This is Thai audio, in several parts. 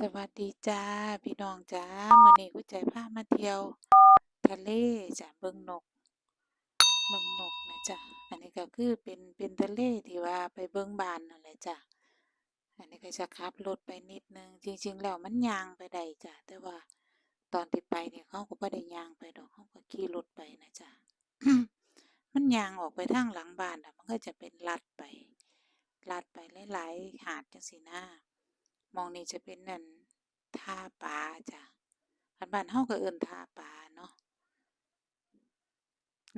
สวัสดีจ้าพี่น้องจ้ามื้อนี้หัวใจพามาเที่ยว ทะเลจ้ะเบิ่งนกเบิ่งนกนะจ้ะอันนี้ก็คือเป็นเป็นทะเลที่ว่าไปเบิ่งบานนั่นแหละจ้ะอันนี้ก็จะขับรถไปนิดนึง จริง ๆ แล้วมันยางไปได้จ้ะแต่ว่าตอนที่ไปเนี่ยเราก็บ่ได้ยางไปดอกเราก็ขี่รถไปนะจ้ะมันยางออกไปทางหลังบ้านน่ะมันก็จะเป็นลัดไปลัดไปหลายๆหาดจั่งซี้นะห มองนี้จะเป็นนั่นท่าปลาจ้ะคันบ้านเราก็เอิ้นท่าปลาเนาะ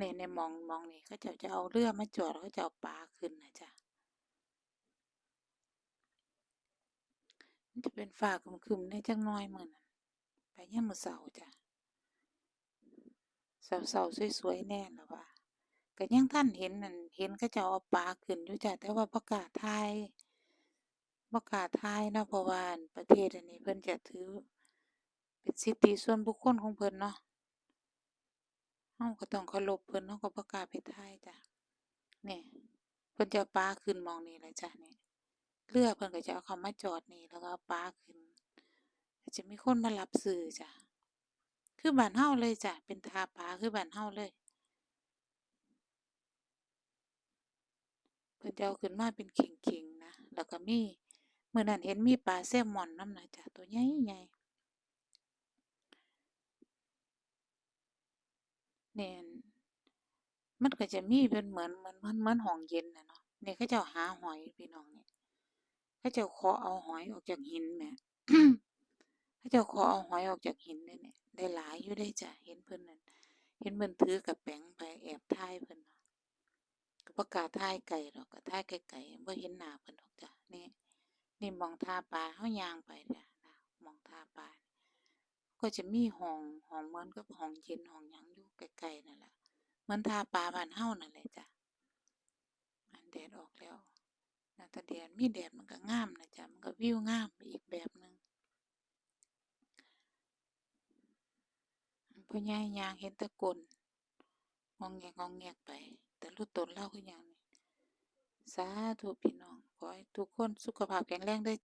นี่ในมองมองนี้เขาจ้าจะเอาเรือมาจอดเขาจะเอาปลาขึ้นนะจ้ะมันจะเป็นฟ้าครึ้มๆแน่จักน่อยมื้อนั้นไปยามมื้อเช้าจ้ะเช้าๆสวยๆแน่ล่ะว่าก็ยังทันเห็นนั่นเห็นเขาเจ้าเอาปลาขึ้นอยู่จ้ะแต่ว่าบ่กล้าถ่าย บ่กล้าถ่ายเนาะ เพราะว่า อั่น ประเทศอันนี้เพิ่นจะถือเป็นสิทธิส่วนบุคคลของเพิ่นเนาะ เราก็ต้องเคารพเพิ่น เราก็บ่กล้าไปถ่ายจ้ะ นี่ เพิ่นจะเอาปลาขึ้นหม้องนี้แหละจ้ะนี่ เรือเพิ่นก็จะเอาเข้ามาจอดนี่ แล้วก็เอาปลาขึ้นจะมีคนมารับซื้อจ้ะ คือบ้านเราเลยจ้ะ เป็นท่าปลาคือบ้านเราเลย เพิ่นจะเอาขึ้นมาเป็นเข่งๆนะ แล้วก็มี มื้อนั้นเห็นมีปลาแซลมอนน้ำหน่ะจ้ะตัวใหญ่ๆนี่อั่มันก็จะมีเป็นเหมือนเหมือนเหมือนเหมือนห้องเย็นนะเนาะเนี่ยเขาจ้าหาหอยพี่น้องเนี่ยเขาจ้าเคาะเอาหอยออกจากหินแหมเขาจ้าเคาะเอาหอยออกจากหินเนี่ยได้หลายอยู่เดะจ้ะเห็นเพิ่นนั่นเห็นเพิ่นถือกะแป๋งไปแอบถ่ายเพิ่อนก็บ่กล้าถ่ายไกลดอกก็ถ่ายไกลๆบ่เมื่อเห็นหน้าเพิ่อนดอกจ้ะนี่ นี่มองท่าปลาเรายางไปจ้ะนะมองท่าปลาก็จะมีห้องห้องเหมือนกับห้องเย็นห้องหยังอยู่ใกล้ๆนั่นแหละเหมือนท่าปลาบ้านเรานั่นแหละจ้ะอั่นแดดออกแล้วน่ะถ้าแดดมีแดดมันก็งามนะจ้ะมันก็วิวงามอีกแบบหนึ่งพ่อใหญ่ยางเห็นต่ก้นง็อกแงกไป แต่รุตนเล่าคือหยังนี่สาธุพี่น้อง ขอให้ทุกคนสุขภาพแข็งแรงด้อ